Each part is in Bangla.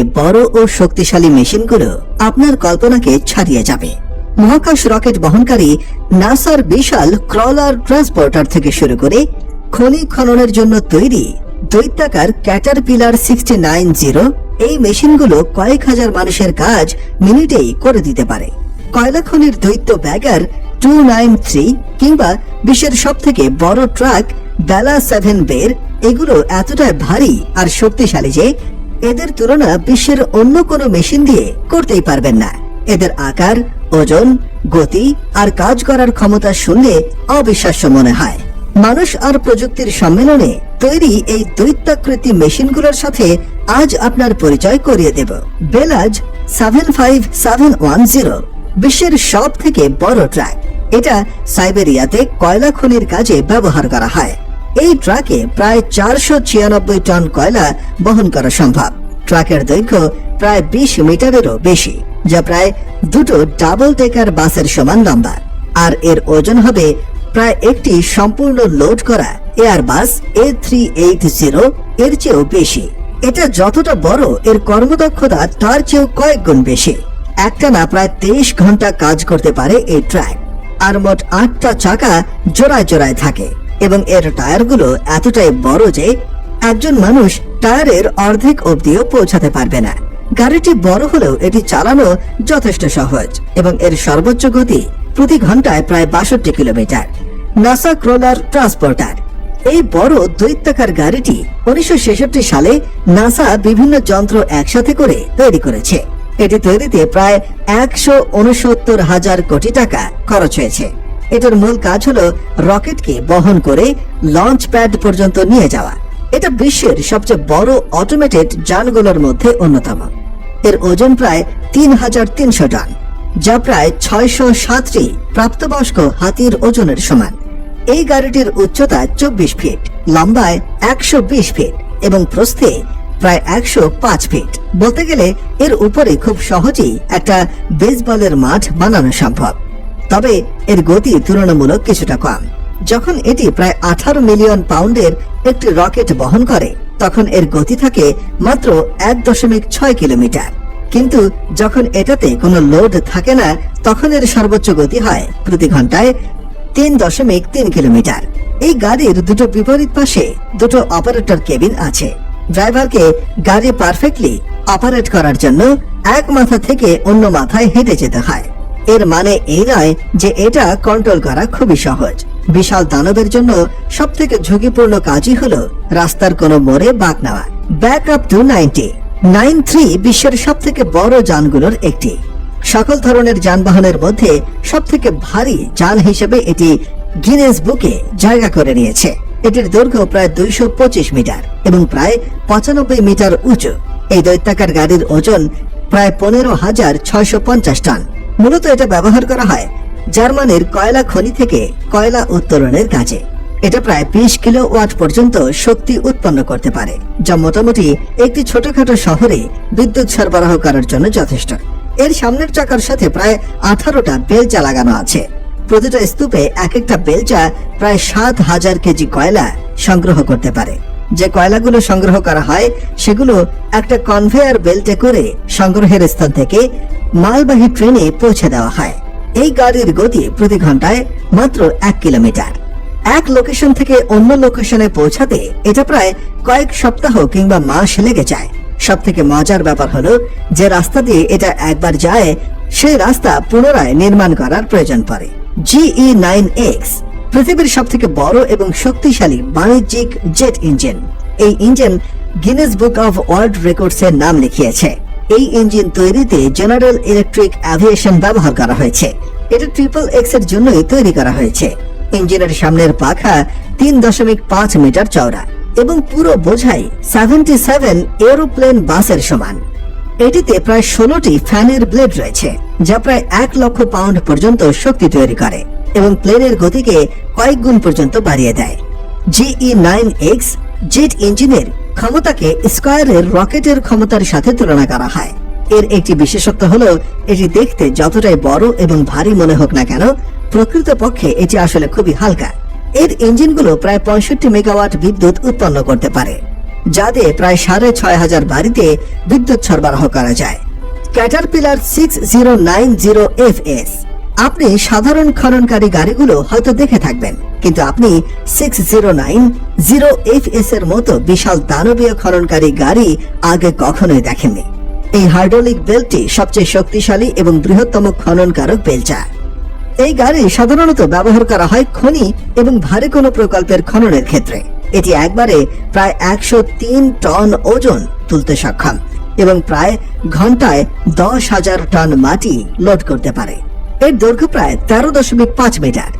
এই বড় ও শক্তিশালী মেশিনগুলো আপনার কল্পনাকে ছাড়িয়ে যাবে। মহাকাশ রকেট বহনকারী নাসার বিশাল ক্রলার ট্রান্সপোর্টার থেকে শুরু করে খনি খননের জন্য তৈরি দৈত্যাকার ক্যাটারপিলার সিক্সটি নাইন জিরো এই মেশিনগুলো কয়েক হাজার মানুষের কাজ মিনিটেই করে দিতে পারে। কয়লা খনির দৈত্য ব্যাগার টু নাইন থ্রি কিংবা বিশ্বের সব থেকে বড় ট্রাক বেলা সেভেন বের, এগুলো এতটাই ভারী আর শক্তিশালী যে এদের তুলনা বিশ্বের অন্য কোনো মেশিন দিয়ে করতেই পারবেন না। এদের আকার, ওজন, গতি আর কাজ করার ক্ষমতা শুনলে অবিশ্বাস্য মনে হয়। মানুষ আর প্রযুক্তির সম্মেলনে তৈরি এই দৈত্যাকৃতি মেশিনগুলোর সাথে আজ আপনার পরিচয় করিয়ে দেব। BelAZ seven five seven one zero, বিশ্বের সব থেকে বড় ট্রাক। এটা সাইবেরিয়াতে কয়লা খনির কাজে ব্যবহার করা হয়। এই ট্রাকে প্রায় চারশো ছিয়ানব্বই টন কয়লা বহন করা সম্ভব। ট্রাকের দৈর্ঘ্য প্রায় বিশ মিটারেরও বেশি, যা প্রায় দুটো ডাবল টেকার বাসের সমান লম্বা। আর এর ওজন হবে প্রায় একটি সম্পূর্ণ লোড করা Airbus A three eight zero এর চেয়েও বেশি। এটা যতটা বড়, এর কর্মদক্ষতা তার চেয়েও কয়েক গুণ বেশি। একটানা প্রায় তেইশ ঘণ্টা কাজ করতে পারে এই ট্রাক। আর মোট আটটা চাকা জোড়ায় জোড়ায় থাকে। এবং এর টায়ারগুলো এতটাই বড় যে একজন মানুষ টায়ারের অর্ধেক অবধিও পৌঁছাতে পারবে না। গাড়িটি বড় হলেও এটি চালানো যথেষ্ট সহজ এবং এর সর্বোচ্চ গতি প্রতি ঘন্টায় প্রায় বাষট্টি কিলোমিটার। NASA ক্রোলার transporter. এই বড় দৈত্যাকার গাড়িটি উনিশশো ছেষট্টি সালে নাসা বিভিন্ন যন্ত্র একসাথে করে তৈরি করেছে। এটি তৈরিতে প্রায় একশো হাজার কোটি টাকা খরচ হয়েছে। এটার মূল কাজ হলো রকেটকে বহন করে লঞ্চ প্যাড পর্যন্ত নিয়ে যাওয়া। এটা বিশ্বের সবচেয়ে বড় অটোমেটেড যানগুলোর মধ্যে অন্যতম। এর ওজন প্রায় তিন হাজার তিনশো টন, যা প্রায় ছয়শো সাতটি প্রাপ্তবয়স্ক হাতির ওজনের সমান। এই গাড়িটির উচ্চতা চব্বিশ ফিট, লম্বায় একশো বিশ ফিট এবং প্রস্থে প্রায় একশো পাঁচ ফিট। বলতে গেলে এর উপরে খুব সহজেই একটা বেসবলের মাঠ বানানো সম্ভব। তবে এর গতি তুলনামূলক কিছুটা কম। যখন এটি প্রায় আঠারো মিলিয়ন পাউন্ডের একটি রকেট বহন করে, তখন এর গতি থাকে মাত্র এক দশমিক ছয় কিলোমিটার। কিন্তু যখন এটাতে কোনো লোড থাকে না, তখন এর সর্বোচ্চ গতি হয় প্রতি ঘন্টায় তিন দশমিক তিন কিলোমিটার। এই গাড়ির দুটো বিপরীত পাশে দুটো অপারেটর কেবিন আছে। ড্রাইভারকে গাড়ি পারফেক্টলি অপারেট করার জন্য এক মাথা থেকে অন্য মাথায় হেঁটে যেতে হয়। এর মানে এই নয় যে এটা কন্ট্রোল করা খুবই সহজ। বিশাল দানবের জন্য সব থেকে ঝুঁকিপূর্ণ কাজই হলো রাস্তার কোনো মোড়ে বাঁক নেওয়া। Back up two ninety nine three বিশ্বের সব থেকে বড় যানগুলোর একটি। সকল ধরনের যানবাহনের মধ্যে সব থেকে ভারী যান হিসেবে এটি গিনেস বুকে জায়গা করে নিয়েছে। এটির দৈর্ঘ্য প্রায় দুইশো পঁচিশ মিটার এবং প্রায় পঁচানব্বই মিটার উঁচু। এই দৈত্যাকার গাড়ির ওজন প্রায় পনেরো হাজার ছয়শো পঞ্চাশ টন। মূলত এটা ব্যবহার করা হয় জার্মানির কয়লা খনি থেকে কয়লা উত্তোলনের কাজে। এটা প্রায় বিশ কিলো ওয়াট পর্যন্ত শক্তি উৎপন্ন করতে পারে, যা মোটামুটি একটি ছোটখাটো শহরে বিদ্যুৎ সরবরাহ করার জন্য যথেষ্ট। এর সামনের চাকার সাথে প্রায় আঠারোটা বেলচা লাগানো আছে। প্রতিটা স্তূপে এক একটা বেলচা প্রায় সাত হাজার কেজি কয়লা সংগ্রহ করতে পারে। যে কয়লাগুলো সংগ্রহ করা হয়, সেগুলো একটা কনভেয়ার বেল্টে করে সংগ্রহের স্থান থেকে মালবাহী ট্রেনে পৌঁছে দেওয়া হয়। এই গাড়ির গতি প্রতি ঘন্টায় মাত্র এক কিলোমিটার। এক লোকেশন থেকে অন্য লোকেশনে পৌঁছাতে এটা প্রায় কয়েক সপ্তাহ কিংবা মাস লেগে যায়। সব থেকে মজার ব্যাপার হলো যে রাস্তা দিয়ে এটা একবার যায়, সেই রাস্তা পুনরায় নির্মাণ করার প্রয়োজন পড়ে। জিই নাইন এক্স পৃথিবীর সব থেকে বড় এবং শক্তিশালী বাণিজ্যিক জেট ইঞ্জিন। এই engine Guinness book of world records এর নাম লিখিয়েছে। এই ইঞ্জিন তৈরিতে জেনারেল ইলেকট্রিক অ্যাভিয়েশন ব্যবহার করা হয়েছে। এটা ট্রিপল এক্সের জন্যই তৈরি করা হয়েছে। ইঞ্জিনের সামনের পাখা তিন দশমিক পাঁচ মিটার চওড়া এবং পুরো বোঝাই সেভেন্টি সেভেন এরোপ্লেন বাসের সমান। এটিতে প্রায় ষোলোটি ফ্যানের ব্লেড রয়েছে, যা প্রায় এক লক্ষ পাউন্ড পর্যন্ত শক্তি তৈরি করে। এবং প্লেনের গতিকে কয়েক গুণ পর্যন্ত বাড়িয়ে দেয়। জিই নাইন এক্স জেট ইঞ্জিনের ক্ষমতাকে স্কয়ারের রকেটের ক্ষমতার সাথে তুলনা করা হয়। এর একটি বিশেষত্ব হলো, এটি দেখতে যতটাই বড় এবং ভারী মনে হোক না কেন, প্রকৃতপক্ষে এটি আসলে খুবই হালকা। এর ইঞ্জিনগুলো প্রায় পঁয়ষট্টি মেগাওয়াট বিদ্যুৎ উৎপন্ন করতে পারে, যা দিয়ে প্রায় সাড়ে ছয় হাজার বাড়িতে বিদ্যুৎ সরবরাহ করা যায়। Caterpillar six zero nine zero F S আপনি সাধারণ খননকারী গাড়িগুলো হয়তো দেখে থাকবেন, কিন্তু আপনি six zero nine zero F S এর মতো বিশাল দানবীয় খননকারী গাড়ি আগে কখনোই দেখেননি। এই হাইড্রোলিক বেলটি সবচেয়ে শক্তিশালী এবং বৃহত্তম খননকারক বেলচা এই গাড়ি সাধারণত ব্যবহার করা হয় খনি এবং ভারী কোনো প্রকল্পের খননের ক্ষেত্রে। এটি একবারে প্রায় একশো তিন টন ওজন তুলতে সক্ষম এবং প্রায় ঘন্টায় দশ হাজার টন মাটি লোড করতে পারে। এর দৈর্ঘ্য প্রায় তেরো দশমিক পাঁচ মিটার।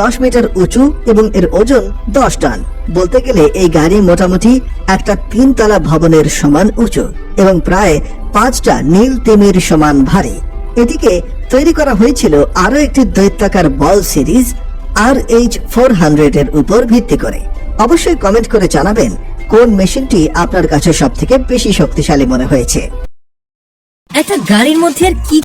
দশ মিটার উঁচু এবং এর ওজন দশ টন। বলতে গেলে এই গাড়ি মোটামুটি একটা তিনতলা ভবনের সমান উঁচু এবং প্রায় পাঁচটা নীল তিমির সমান ভারী। এটিকে তৈরি করা হয়েছিল আরও একটি দৈত্যাকার বল series R H four hundred এর উপর ভিত্তি করে। অবশ্যই কমেন্ট করে জানাবেন কোন মেশিনটি আপনার কাছে সব থেকে বেশি শক্তিশালী মনে হয়েছে। একটা গাড়ির মধ্যে আর কি